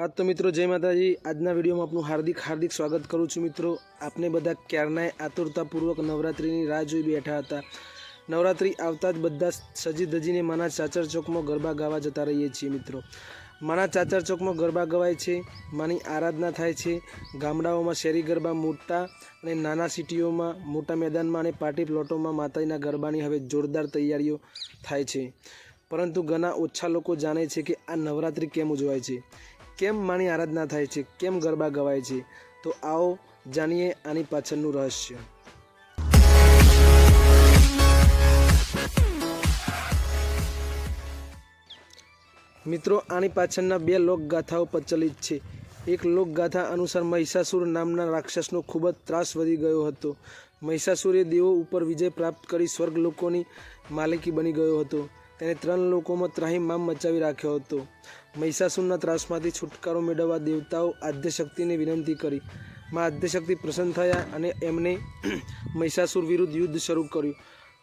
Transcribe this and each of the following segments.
હા, તો મિત્રો, જય માતાજી. આજના વિડીયોમાં આપનું હાર્દિક હાર્દિક સ્વાગત કરું છું મિત્રો. આપને બધા ક્યારનાય આતુરતાપૂર્વક નવરાત્રિની રાહ જોઈ બેઠા હતા. નવરાત્રિ આવતા જ બધા સજી ધજીને માના ચાચર ચોકમાં ગરબા ગાવા જતા રહીએ છીએ મિત્રો. માના ચાચર ચોકમાં ગરબા ગવાય છે, માની આરાધના થાય છે. ગામડાઓમાં શેરી ગરબા મોટા અને નાના સિટીઓમાં, મોટા મેદાનમાં અને પાર્ટી પ્લોટોમાં માતાજીના ગરબાની હવે જોરદાર તૈયારીઓ થાય છે. પરંતુ ઘણા ઓછા લોકો જાણે છે કે આ નવરાત્રિ કેમ ઉજવાય છે? કેમ માની આરાધના થાય છે? કેમ ગરબા ગવાય છે? તો આવો જાણીએ આની પાછળનું રહસ્ય. મિત્રો, આની પાછળના બે લોકગાથાઓ પ્રચલિત છે. એક લોકગાથા અનુસાર મહિષાસુર નામના રાક્ષસનો ખૂબ જ ત્રાસ વધી ગયો હતો. મહિષાસુરે દેવો ઉપર વિજય પ્રાપ્ત કરી સ્વર્ગ લોકોની માલિકી બની ગયો હતો. તેને ત્રણ લોકોમાં ત્રાહી મામ મચાવી રાખ્યો હતો. મહિષાસુરના ત્રાસમાંથી છુટકારો મેળવવા દેવતાઓ આદ્યશક્તિને વિનંતી કરી. માં આદ્યશક્તિ પ્રસન્ન થયા અને એમને મહિષાસુર વિરુદ્ધ યુદ્ધ શરૂ કર્યું.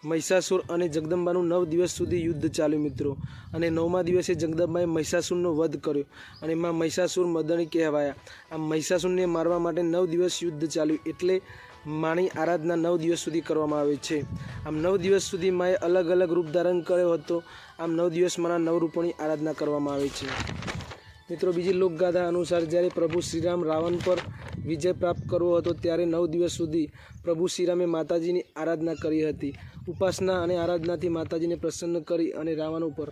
મહિષાસુર અને જગદંબાનું નવ દિવસ સુધી યુદ્ધ ચાલ્યું મિત્રો. અને નવમા દિવસે જગદંબાએ મહિષાસુરનો વધ કર્યો અને માં મહિષાસુર મદણી કહેવાયા. આ મહિષાસુરને મારવા માટે નવ દિવસ યુદ્ધ ચાલ્યું. એટલે માની આરાધના નવ દિવસ સુધી કરવામાં આવે છે. આમ નવ દિવસ સુધી માએ અલગ અલગ રૂપ ધારણ કર્યો હતો. આમ નવ દિવસ માના નવ રૂપોની આરાધના કરવામાં આવે છે. મિત્રો, બીજી લોકગાથા અનુસાર જ્યારે પ્રભુ શ્રીરામ રાવણ પર વિજય પ્રાપ્ત કરવો હતો ત્યારે નવ દિવસ સુધી પ્રભુ શ્રીરામે માતાજીની આરાધના કરી હતી. ઉપાસના અને આરાધનાથી માતાજીને પ્રસન્ન કરી અને રાવણ ઉપર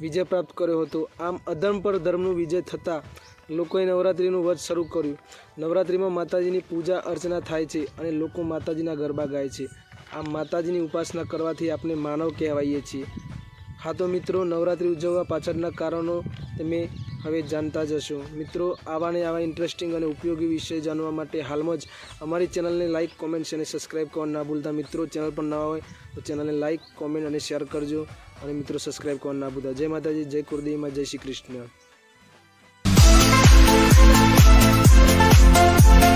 વિજય પ્રાપ્ત કર્યો હતો. આમ અધર્મ પર ધર્મનું વિજય થતાં લોકોએ નવરાત્રિનું વ્રત શરૂ કર્યું. નવરાત્રિમાં માતાજીની પૂજા અર્ચના થાય છે અને લોકો માતાજીના ગરબા ગાય છે. આમ માતાજીની ઉપાસના કરવાથી આપણે માનવ કહેવાઈએ છીએ. હા તો મિત્રો, નવરાત્રિ ઉજવવા પાછળના કારણો તમે હવે જાણતા જ હશો. મિત્રો, આવા ને આવા ઇન્ટરેસ્ટિંગ અને ઉપયોગી વિષય જાણવા માટે હાલમાં જ અમારી ચેનલને લાઇક કોમેન્ટ અને સબસ્ક્રાઇબ કરવા ના ભૂલતા. મિત્રો, ચેનલ પર નવા હોય તો ચેનલને લાઇક કોમેન્ટ અને શેર કરજો. અને મિત્રો સબસ્ક્રાઇબ કરવા ના ભૂલતા. જય માતાજી, જય કુરદેવીમાં જય શ્રી કૃષ્ણ. Thank you.